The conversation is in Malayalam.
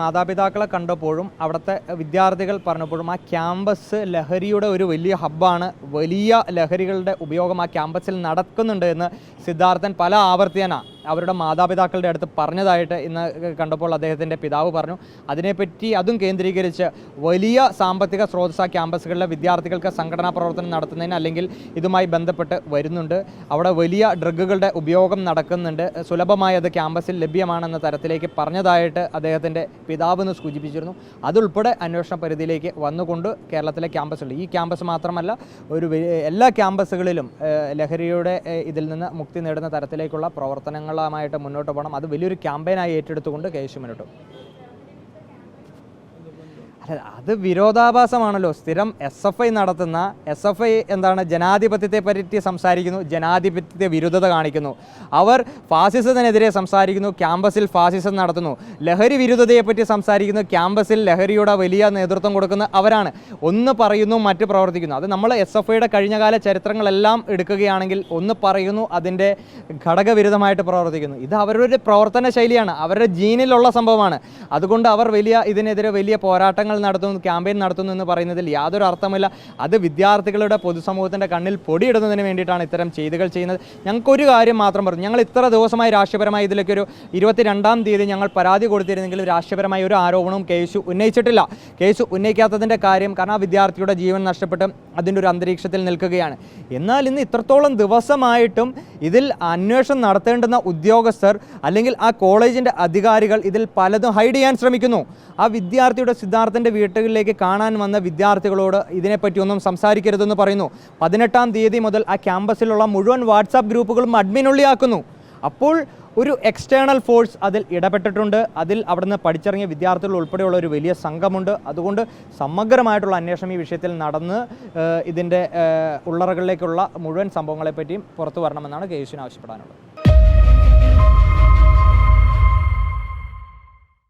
മാതാപിതാക്കളെ കണ്ടപ്പോഴും അവിടുത്തെ വിദ്യാർത്ഥികൾ പറഞ്ഞപ്പോഴും ആ ക്യാമ്പസ് ലഹരിയുടെ ഒരു വലിയ ഹബ്ബാണ്. വലിയ ലഹരികളുടെ ഉപയോഗം ആ ക്യാമ്പസിൽ നടക്കുന്നുണ്ട് എന്ന് സിദ്ധാർത്ഥൻ പല ആവർത്തിയന അവരുടെ മാതാപിതാക്കളുടെ അടുത്ത് പറഞ്ഞതായിട്ട് ഇന്ന് കണ്ടപ്പോൾ അദ്ദേഹത്തിന്റെ പിതാവ് പറഞ്ഞു. അതിനെപ്പറ്റി അതും കേന്ദ്രീകരിച്ച് വലിയ സാമ്പത്തിക സ്രോതസ് ക്യാമ്പസുകളിലെ വിദ്യാർത്ഥികൾക്ക് സംഘടനാ പ്രവർത്തനം നടത്തുന്നതിന് അല്ലെങ്കിൽ ഇതുമായി ബന്ധപ്പെട്ട് വരുന്നുണ്ട്. അവിടെ വലിയ ഡ്രഗുകളുടെ ഉപയോഗം നടക്കുന്നുണ്ട്. സുലഭമായി അത് ക്യാമ്പസിൽ ലഭ്യമാണെന്ന തരത്തിലേക്ക് പറഞ്ഞതായിട്ട് അദ്ദേഹത്തിന്റെ പിതാവ് എന്ന് സൂചിപ്പിച്ചിരുന്നു. അതുൾപ്പെടെ അന്വേഷണ പരിധിയിലേക്ക് വന്നുകൊണ്ട് കേരളത്തിലെ ക്യാമ്പസുകൾ ഈ ക്യാമ്പസ് മാത്രമല്ല ഒരു എല്ലാ ക്യാമ്പസുകളിലും ലഹരിയുടെ ഇതിൽ നിന്ന് മുക്തി നേടുന്ന തരത്തിലേക്കുള്ള പ്രവർത്തനങ്ങളുമായിട്ട് മുന്നോട്ട് പോകണം അത് വലിയൊരു ക്യാമ്പയിനായി ഏറ്റെടുത്തുകൊണ്ട് കേശു മുന്നോട്ട് പോകും. അല്ല അത് വിരോധാഭാസമാണല്ലോ. സ്ഥിരം എസ് എഫ് ഐ നടത്തുന്ന എസ് എഫ് ഐ എന്താണ് ജനാധിപത്യത്തെ പറ്റി സംസാരിക്കുന്നു ജനാധിപത്യത്തെ വിരുദ്ധത കാണിക്കുന്നു. അവർ ഫാസിസത്തിനെതിരെ സംസാരിക്കുന്നു ക്യാമ്പസിൽ ഫാസിസം നടത്തുന്നു. ലഹരി വിരുദ്ധതയെപ്പറ്റി സംസാരിക്കുന്നു ക്യാമ്പസിൽ ലഹരിയുടെ വലിയ നേതൃത്വം കൊടുക്കുന്ന അവരാണ്. ഒന്ന് പറയുന്നു മറ്റ് പ്രവർത്തിക്കുന്നു. അത് നമ്മൾ എസ് എഫ് ഐയുടെ കഴിഞ്ഞകാല ചരിത്രങ്ങളെല്ലാം എടുക്കുകയാണെങ്കിൽ ഒന്ന് പറയുന്നു അതിന്റെ ഘടകവിരുദ്ധമായിട്ട് പ്രവർത്തിക്കുന്നു. ഇത് അവരുടെ പ്രവർത്തന ശൈലിയാണ് അവരുടെ ജീനിലുള്ള സംഭവമാണ്. അതുകൊണ്ട് അവർ വലിയ ഇതിനെതിരെ വലിയ പോരാട്ടങ്ങൾ നടത്തുന്നു ക്യാമ്പയിൻ നടത്തുന്നു എന്ന് പറയുന്നതിൽ യാതൊരു അർത്ഥമില്ല. അത് വിദ്യാർത്ഥികളുടെ പൊതുസമൂഹത്തിന്റെ കണ്ണിൽ പൊടിയിടുന്നതിന് വേണ്ടിയിട്ടാണ് ഇത്തരം ചെയ്തുകൾ ചെയ്യുന്നത്. ഞങ്ങൾക്കൊരു കാര്യം മാത്രം പറഞ്ഞു. ഞങ്ങൾ ഇത്ര ദിവസമായി രാഷ്ട്രീയപരമായി ഇതിലേക്ക് ഒരു ഇരുപത്തിരണ്ടാം തീയതി ഞങ്ങൾ പരാതി കൊടുത്തിരുന്നെങ്കിലും രാഷ്ട്രീയപരമായി ഒരു ആരോപണവും കേസ് ഉന്നയിച്ചിട്ടില്ല. കേസ് ഉന്നയിക്കാത്തതിന്റെ കാര്യം കാരണം ആ വിദ്യാർത്ഥിയുടെ ജീവൻ നഷ്ടപ്പെട്ട് അതിന്റെ ഒരു അന്തരീക്ഷത്തിൽ നിൽക്കുകയാണ്. എന്നാൽ ഇന്ന് ഇത്രത്തോളം ദിവസമായിട്ടും ഇതിൽ അന്വേഷണം നടത്തേണ്ടുന്ന ഉദ്യോഗസ്ഥർ അല്ലെങ്കിൽ ആ കോളേജിന്റെ അധികാരികൾ ഇതിൽ പലതും ഹൈഡ് ചെയ്യാൻ ശ്രമിക്കുന്നു. ആ വിദ്യാർത്ഥിയുടെ സിദ്ധാർത്ഥന്റെ വീട്ടുകളിലേക്ക് കാണാൻ വന്ന വിദ്യാർത്ഥികളോട് ഇതിനെപ്പറ്റി ഒന്നും സംസാരിക്കരുതെന്ന് പറയുന്നു. പതിനെട്ടാം തീയതി മുതൽ ആ ക്യാമ്പസിലുള്ള മുഴുവൻ വാട്സാപ്പ് ഗ്രൂപ്പുകളും അഡ്മിനുള്ളിയാക്കുന്നു. അപ്പോൾ ഒരു എക്സ്റ്റേണൽ ഫോഴ്സ് അതിൽ ഇടപെട്ടിട്ടുണ്ട്. അതിൽ അവിടുന്ന് പഠിച്ചിറങ്ങിയ വിദ്യാർത്ഥികൾ ഉൾപ്പെടെയുള്ള ഒരു വലിയ സംഘമുണ്ട്. അതുകൊണ്ട് സമഗ്രമായിട്ടുള്ള അന്വേഷണം ഈ വിഷയത്തിൽ നടന്ന് ഇതിന്റെ ഉള്ളറകളിലേക്കുള്ള മുഴുവൻ സംഭവങ്ങളെപ്പറ്റിയും പുറത്തു വരണമെന്നാണ് കേസിന് ആവശ്യപ്പെടാനുള്ളത്.